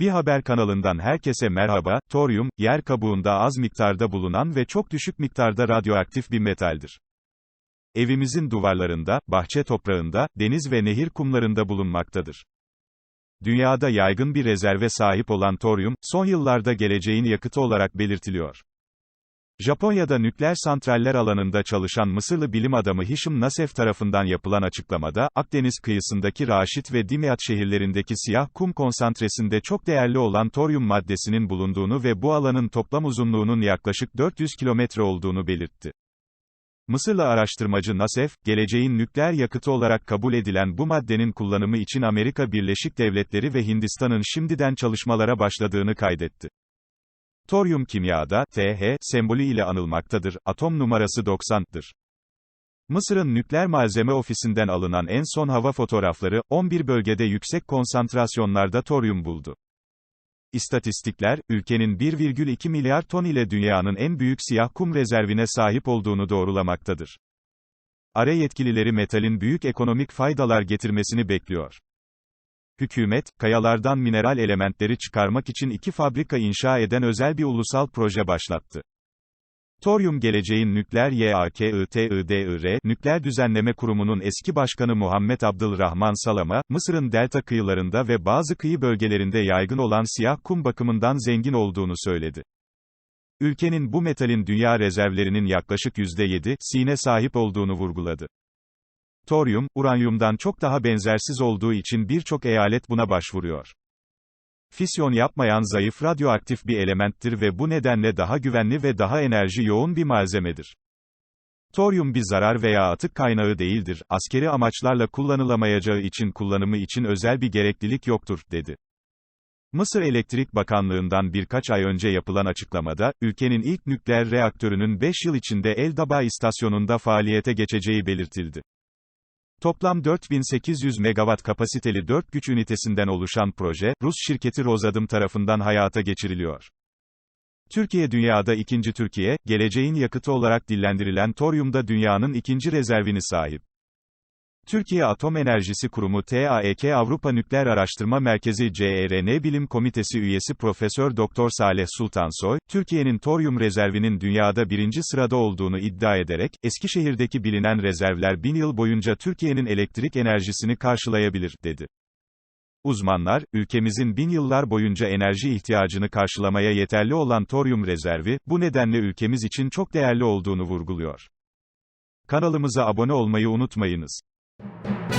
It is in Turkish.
Bir haber kanalından herkese merhaba, toryum, yer kabuğunda az miktarda bulunan ve çok düşük miktarda radyoaktif bir metaldir. Evimizin duvarlarında, bahçe toprağında, deniz ve nehir kumlarında bulunmaktadır. Dünyada yaygın bir rezerve sahip olan toryum, son yıllarda geleceğin yakıtı olarak belirtiliyor. Japonya'da nükleer santraller alanında çalışan Mısırlı bilim adamı Hisham Nasef tarafından yapılan açıklamada, Akdeniz kıyısındaki Raşit ve Dimyat şehirlerindeki siyah kum konsantresinde çok değerli olan toryum maddesinin bulunduğunu ve bu alanın toplam uzunluğunun yaklaşık 400 kilometre olduğunu belirtti. Mısırlı araştırmacı Nasef, geleceğin nükleer yakıtı olarak kabul edilen bu maddenin kullanımı için Amerika Birleşik Devletleri ve Hindistan'ın şimdiden çalışmalara başladığını kaydetti. Toryum kimyada, Th, sembolü ile anılmaktadır, atom numarası 90'dır. Mısır'ın nükleer malzeme ofisinden alınan en son hava fotoğrafları, 11 bölgede yüksek konsantrasyonlarda toryum buldu. İstatistikler, ülkenin 1,2 milyar ton ile dünyanın en büyük siyah kum rezervine sahip olduğunu doğrulamaktadır. ARE yetkilileri metalin büyük ekonomik faydalar getirmesini bekliyor. Hükümet, kayalardan mineral elementleri çıkarmak için iki fabrika inşa eden özel bir ulusal proje başlattı. Toryum Geleceğin Nükleer YAKITIDIR, Nükleer Düzenleme Kurumu'nun eski başkanı Muhammed Abdülrahman Salama, Mısır'ın delta kıyılarında ve bazı kıyı bölgelerinde yaygın olan siyah kum bakımından zengin olduğunu söyledi. Ülkenin bu metalin dünya rezervlerinin yaklaşık %7'sine sahip olduğunu vurguladı. Toryum, uranyumdan çok daha benzersiz olduğu için birçok eyalet buna başvuruyor. Fisyon yapmayan zayıf radyoaktif bir elementtir ve bu nedenle daha güvenli ve daha enerji yoğun bir malzemedir. Toryum bir zarar veya atık kaynağı değildir, askeri amaçlarla kullanılamayacağı için kullanımı için özel bir gereklilik yoktur, dedi. Mısır Elektrik Bakanlığı'ndan birkaç ay önce yapılan açıklamada, ülkenin ilk nükleer reaktörünün 5 yıl içinde El Daba istasyonunda faaliyete geçeceği belirtildi. Toplam 4800 megawatt kapasiteli 4 güç ünitesinden oluşan proje, Rus şirketi Rosatom tarafından hayata geçiriliyor. Türkiye dünyada ikinci Türkiye, geleceğin yakıtı olarak dillendirilen toryumda dünyanın ikinci rezervini sahip. Türkiye Atom Enerjisi Kurumu TAEK Avrupa Nükleer Araştırma Merkezi CERN Bilim Komitesi üyesi Profesör Doktor Saleh Sultansoy, Türkiye'nin toryum rezervinin dünyada birinci sırada olduğunu iddia ederek, Eskişehir'deki bilinen rezervler bin yıl boyunca Türkiye'nin elektrik enerjisini karşılayabilir, dedi. Uzmanlar, ülkemizin bin yıllar boyunca enerji ihtiyacını karşılamaya yeterli olan toryum rezervi, bu nedenle ülkemiz için çok değerli olduğunu vurguluyor. Kanalımıza abone olmayı unutmayınız. Thank you.